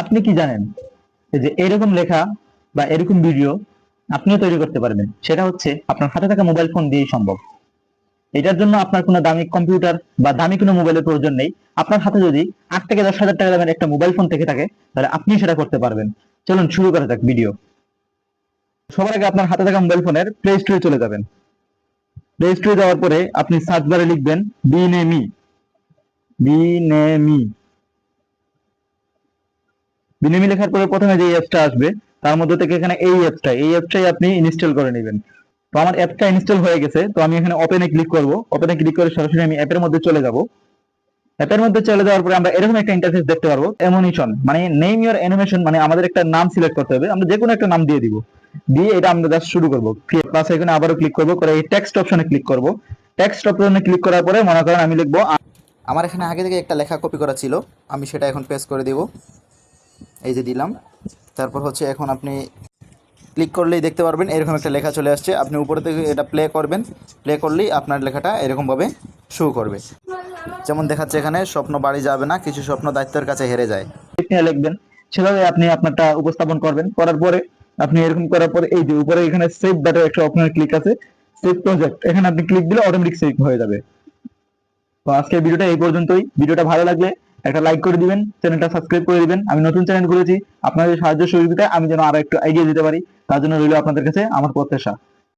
আপনি কি জানেন যে এরকম লেখা বা এরকম ভিডিও আপনিও তৈরি করতে পারবেন। সেটা হচ্ছে আপনার হাতে থাকা মোবাইল ফোন দিয়েই সম্ভব। এটার জন্য আপনার কোনো দামি কম্পিউটার বা দামি কোনো মোবাইলের প্রয়োজন নেই। আপনার হাতে যদি আট থেকে দশ হাজার টাকা দামের একটা মোবাইল ফোন থেকে থাকে, তাহলে আপনি সেটা করতে পারবেন। চলুন শুরু করা যাক ভিডিও সবার আগে আপনার হাতে থাকা মোবাইল ফোনের প্লে স্টোরে চলে যাবেন। প্লে স্টোরে যাওয়ার পরে আপনি সার্চ বারে লিখবেন বিনেমি বিনেমি বিনেমি লেখার পরে প্রথমে যে অ্যাপসটা আসবে, তার মধ্যে থেকে এখানে এই অ্যাপসটা এই অ্যাপটাই আপনি ইনস্টল করে নেবেন। তো আমার অ্যাপটা ইনস্টল হয়ে গেছে, তো আমি এখানে ওপেনে ক্লিক করব। ওপেনে ক্লিক করে সরাসরি আমি অ্যাপের মধ্যে চলে যাব। অ্যাপের মধ্যে চলে যাওয়ার পরে আমরা এরকম একটা ইন্টারফেস দেখতে পারব অ্যামোনিশন মানে নেম ইওর অ্যানিমেশন মানে আমাদের একটা নাম সিলেক্ট করতে হবে। আমরা যে কোনো একটা নাম দিয়ে দিব। দিয়ে এটা আমরা জাস্ট শুরু করব। প্লাস এখানে আবারও ক্লিক করব, করে এই টেক্সট অপশনে ক্লিক করব। টেক্সট অপশনে ক্লিক করার পরে মনে করেন আমি লিখব, আমার এখানে আগে থেকে একটা লেখা কপি করা ছিল, আমি সেটা এখন পেস্ট করে দেব। এই যে দিলাম। তারপর হচ্ছে এখন আপনি ক্লিক করলেই দেখতে পারবেন, এরকম একটা লেখা চলে আসছে। আপনি উপরে থেকে এটা প্লে করবেন। প্লে করলেই আপনার লেখাটা এরকমভাবে শো করবে। যেমন দেখাচ্ছে এখানে, স্বপ্ন বাড়ি যাবে না, কিছু স্বপ্ন দায়িত্বের কাছে হেরে যায়। লিখবেন। সেভাবে আপনি আপনারটা উপস্থাপন করবেন। করার পরে আপনি এরকম করার পরে এই যে উপরে এখানে সেভ ডাটা একটা অপশনের ক্লিক আছে। সেভ প্রজেক্ট এখানে আপনি ক্লিক দিলে অটোমেটিক সেভ হয়ে যাবে। তো আজকের ভিডিওটা এই পর্যন্তই। ভিডিওটা ভালো লাগলে একটা লাইক করে দিবেন চ্যানেলটা সাবস্ক্রাইব করে দিবেন। আমি নতুন চ্যানেল খুলেছি, আপনাদের সাহায্য সহযোগিতায় আমি যেন আরও একটু এগিয়ে দিতে পারি, তার জন্য রইল আপনাদের কাছে আমার প্রত্যাশা।